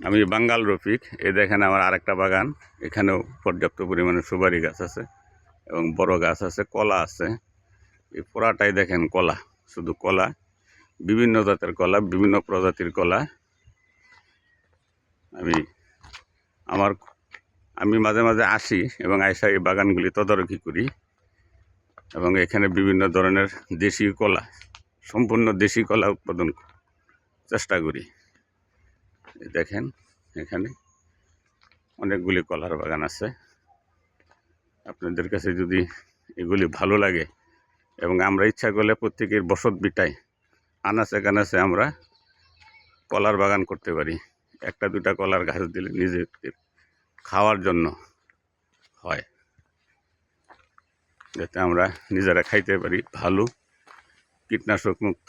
আমি বাঙ্গাল রফিক। এই দেখেন আমার আরেকটা বাগান। এখানেও পর্যাপ্ত পরিমাণে সুপারি গাছ আছে এবং বড় গাছ আছে, কলা আছে। এই পুরাটাই দেখেন কলা, শুধু কলা, বিভিন্ন জাতের কলা, বিভিন্ন প্রজাতির কলা। আমি, আমার, আমি মাঝে মাঝে আসি এবং আইসা এই বাগানগুলি তদারকি করি এবং এখানে বিভিন্ন ধরনের দেশি কলা, সম্পূর্ণ দেশি কলা উৎপাদন চেষ্টা করি। দেখেন, এখানে অনেকগুলি কলার বাগান আছে। আপনাদের কাছে যদি এগুলি ভালো লাগে এবং আমরা ইচ্ছা করলে প্রত্যেকের বসত বিটায় আনাচে কানাচে আমরা কলার বাগান করতে পারি। একটা, দুটা কলার গাছ দিলে নিজেদের খাওয়ার জন্য হয়। যাতে আমরা নিজেরা খাইতে পারি। ভালো কীটনাশক মুক্ত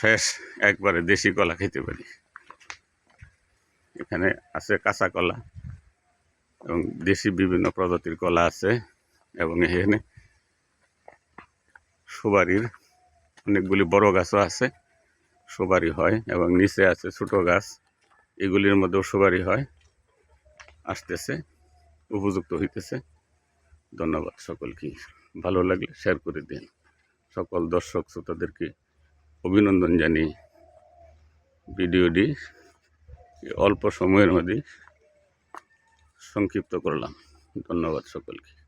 ফ্রেশ, একবারে দেশি কলা খেতে পারি। এখানে আছে কাঁচা কলা এবং দেশি বিভিন্ন প্রজাতির কলা আছে এবং এখানে সুবারির অনেকগুলি বড় গাছও আছে, সুপারি হয় এবং নিচে আছে ছোট গাছ। এগুলির মধ্যেও সুবারি হয়, আসতেছে, উপযুক্ত হইতেছে। ধন্যবাদ সকলকে। ভালো লাগলে শেয়ার করে দিন। সকল দর্শক, শ্রোতাদেরকে অভিনন্দন জানি ভিডিওটি অল্প সময়ের মধ্যে সংক্ষিপ্ত করলাম। ধন্যবাদ সকলকে।